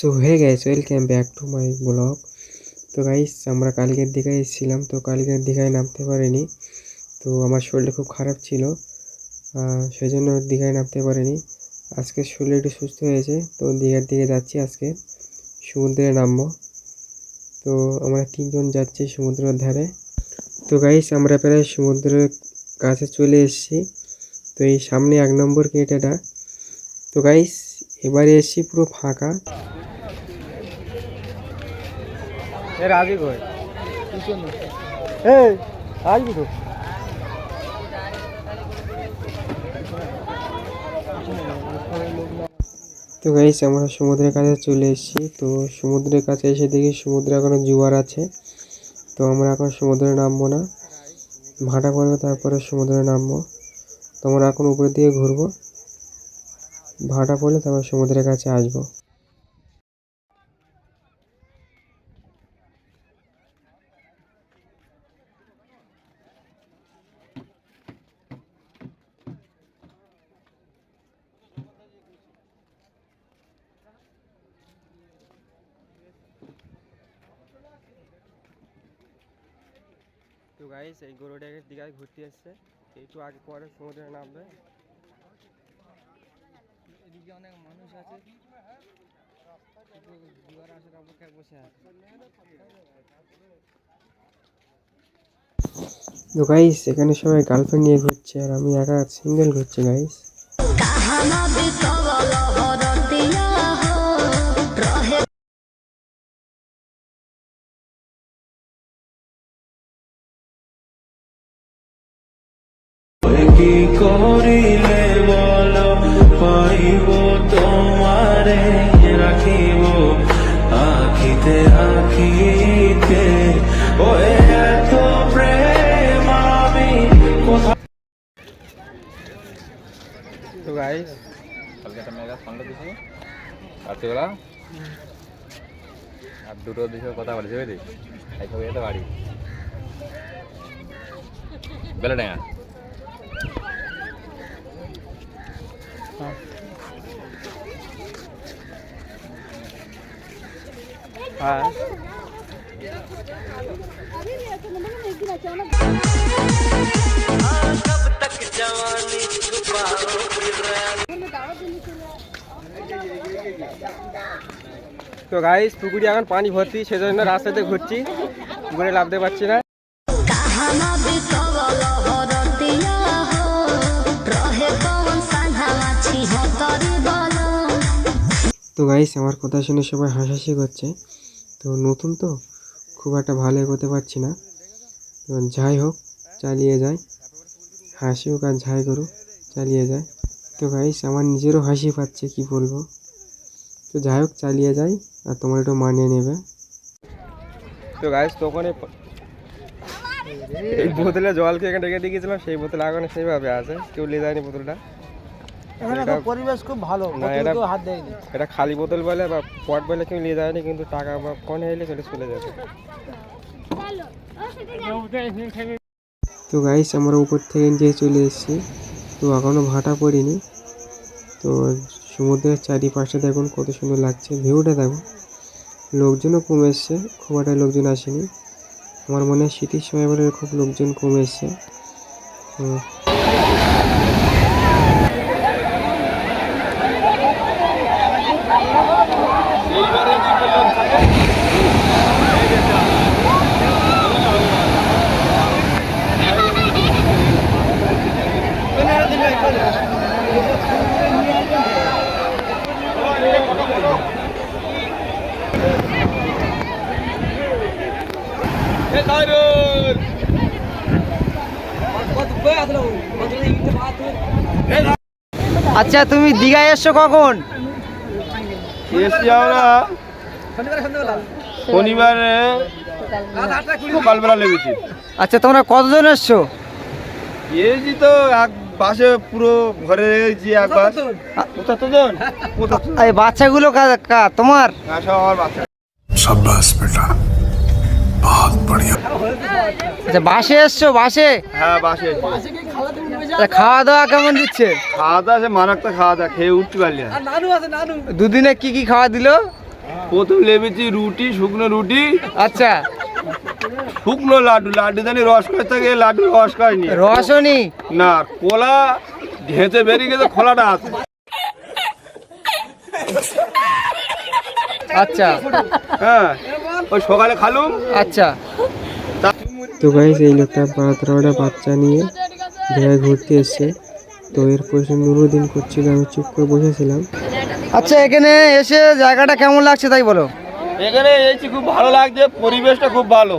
So hey guys welcome back to my blog তো guys আমরা কালকের দীঘায় এসেছিলাম, তো কালকের দীঘায় নামতে পারিনি। তো আমার শরীরটা খুব খারাপ ছিল সেই জন্য দীঘায় নামতে পারিনি। আজকে শরীর একটু সুস্থ হয়েছে, তো দীঘার দিকে যাচ্ছি আজকে, সমুদ্রে নামবো। তো আমরা তিনজন যাচ্ছি সমুদ্রের ধারে। তো গাইস আমরা প্রায় সমুদ্রের কাছে চলে এসেছি। তো এই সামনে এক নম্বর গেট এটা। তো গাইস এবারে এসেছি পুরো ফাঁকা। এর আগে এই আসবি তো তো গাইস আমরা সমুদ্রের কাছে চলে এসেছি। তো সমুদ্রের কাছে এসে দেখি সমুদ্রে এখনও জোয়ার আছে। তো আমরা এখন সমুদ্রে নামবো না। ভাটা পড়বে, তারপরে সমুদ্রে নামবো। তো আমরা এখন উপরের দিকে ঘুরবো। ভাটা পড়লে তারপর সমুদ্রের কাছে আসব। গাইস এই গরুটাকে দীঘায় ঘুরতে এসছে। একটু আগে পরে সমুদ্রে নামবে। এদিকে অনেক মানুষ আছে। জোয়ার আসার অপেক্ষায় বসে আছে। তো গাইস এখানে সবাই গার্লফ্রেন্ড নিয়ে ঘুরছে আর আমি একা সিঙ্গেল ঘুরছি গাইস করিলে বল পাইব তোমারে রাখিব আখিতে আখিতে ও এত প্রেম আমি তো গাইস কালকে একটা মেয়েরা সন্ধ্যা দিছি। রাত্রিবেলা? আর দুটো দিকে কথা বলেছে বুঝলি? এই সব যেতে বাড়ি বেলাডাঙ্গা হ্যাঁ তো গাইস পুকুরে এখন পানি ভর্তি সেজন্য রাস্তাতে ঘুরছি। পুকুরে লাভতে পারছি না। তো গাইস আমার কথা শুনে সবাই হাসাহাসি করছে। তো নতুন তো, খুব একটা ভালো এগোতে পারছি না। তো যাই হোক, চালিয়ে যাই। হাসি হোক আর যাই করুক, চালিয়ে যায় তো গাইস আমার নিজেরও হাসি পাচ্ছে, কি বলব? তো যাই হোক, চালিয়ে যাই আর তোমার একটু মানিয়ে নেবে। তো গাইস তখন এই বোতলে জল খেয়ে রেখে দিয়ে গেছিলাম সেই বোতল এখনও সেইভাবে আছে। কেউ নিয়ে যায়নি বোতলটা। এখানে এটা- পরিবেশ খুব ভালো এটা- হাত দেয়নি। এটা খালি বোতল বলে বা পট বলে কেউ নিয়ে যায়নি কিন্তু টাকা বা কন হইলে সেটা চলে যাবে। তো গাইস আমরা উপর থেকে যে চলে এসেছি। তো এখনও ভাটা পড়িনি। তো সমুদ্রের চারিপাশে দেখুন কত সুন্দর লাগছে ভিউটা দেখুন। লোকজনও কমে এসছে খুব একটা লোকজন আসেনি। আমার মনে হয় শীতের সময় এবারে খুব লোকজন কমে এসছে তো আচ্ছা তুমি দীঘায় এসছো কখন? এসছি আমরা শনিবারে সকালবেলা লেগেছি। আচ্ছা তোমরা কতজন এসছো? এসছি তো এক পাশে পুরো ঘরে রেখেছি একবার। পঁচাত্তর এই বাচ্চাগুলো তোমার? সব আমার বাচ্চা। আচ্ছা বাসে এসছো বাসে? হ্যাঁ বাসে। আচ্ছা, খাওয়া দাওয়া কেমন দিচ্ছে? খাওয়া দাওয়া সে মারাত্মক খাওয়া দাওয়া খেয়ে উঠতে পারলি দুদিনে কি কি খাওয়া দিলো? প্রথম লেবেছি রুটি শুকনো রুটি। আচ্ছা। শুকনো লাড্ডু লাড্ডু জানি রস করে থাকে লাড্ডু রস করেনি রসনি না? কোলা ঢেঁচে বেরিয়ে গেছে খোলাটা আছে। আচ্ছা। হ্যাঁ ওই সকালে খালুম। আচ্ছা। তো গাইস এই লোকটা বারোটা বাচ্চা নিয়ে দীঘায় ঘুরতে এসছে। তো এর পয়সা নুরুদ্দিন করছিল আমি চুপ করে বসেছিলাম। আচ্ছা এখানে এসে জায়গাটা কেমন লাগছে তাই বলো? এখানে এসেছি খুব ভালো লাগছে পরিবেশটা খুব ভালো।